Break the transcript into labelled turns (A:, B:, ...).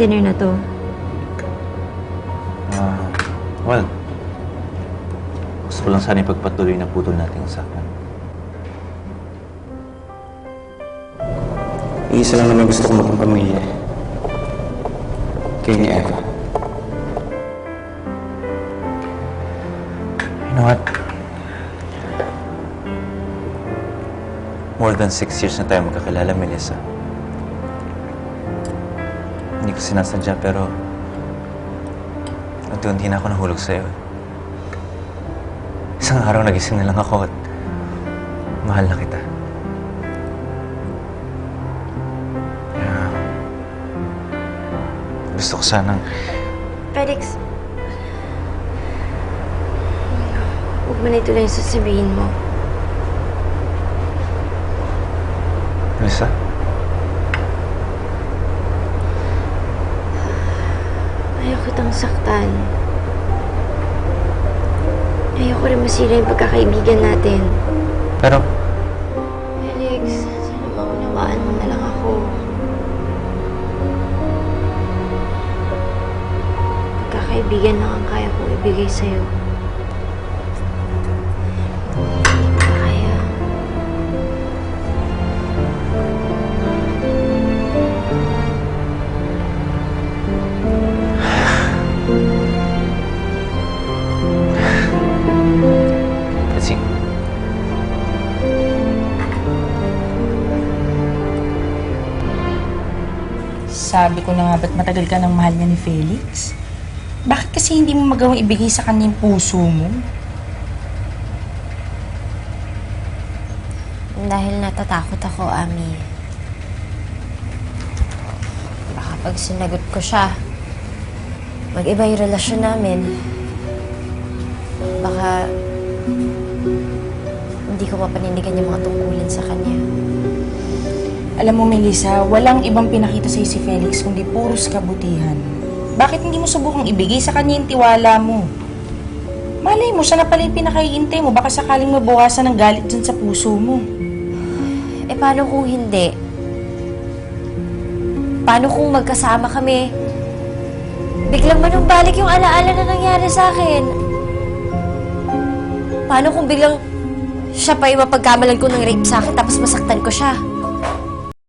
A: dinner na to?
B: Ah, well, gusto ko lang sana ipagpatuloy na putol nating usapan.
C: Isa lang naman gusto ko magpapamilya. Kay ni Eva.
B: You know what? More than six years na tayo magkakilala, Melissa. Hindi ko sinasadya, pero... Unti-unti na ako nahulog sa'yo. Isang araw nagising na lang ako at mahal na kita. Kaya... Gusto ko sanang...
A: Felix, huwag mo na ito lang yung sasabihin mo.
B: Melissa?
A: Ayaw kitang saktan. Ayoko rin masira yung pagkakaibigan natin.
B: Pero...
A: Felix, sana maunawaan mo na lang ako. Pagkakaibigan lang ang kaya kong ibigay sa'yo.
D: Sabi ko na nga ba't matagal ka ng mahal niya ni Felix? Bakit kasi hindi mo magawang ibigay sa kanya yung puso mo?
A: Dahil natatakot ako, Ami. Baka pag sinagot ko siya, mag-iba yung relasyon namin. Baka hindi ko mapanindigan yung mga tungkulin sa kanya.
D: Alam mo, Melissa, walang ibang pinakita sa'yo si Felix kundi puros kabutihan. Bakit hindi mo subukang ibigay sa kanya yung tiwala mo? Malay mo, siya na pala yung pinakaiintay mo. Baka sakaling mabawasan ng galit dyan sa puso mo.
A: Eh, paano kung hindi? Paano kung magkasama kami? Biglang manumbalik yung alaala na nangyari sa akin. Paano kung biglang siya pa yung mapagkamalan ko ng rape sa akin tapos masaktan ko siya?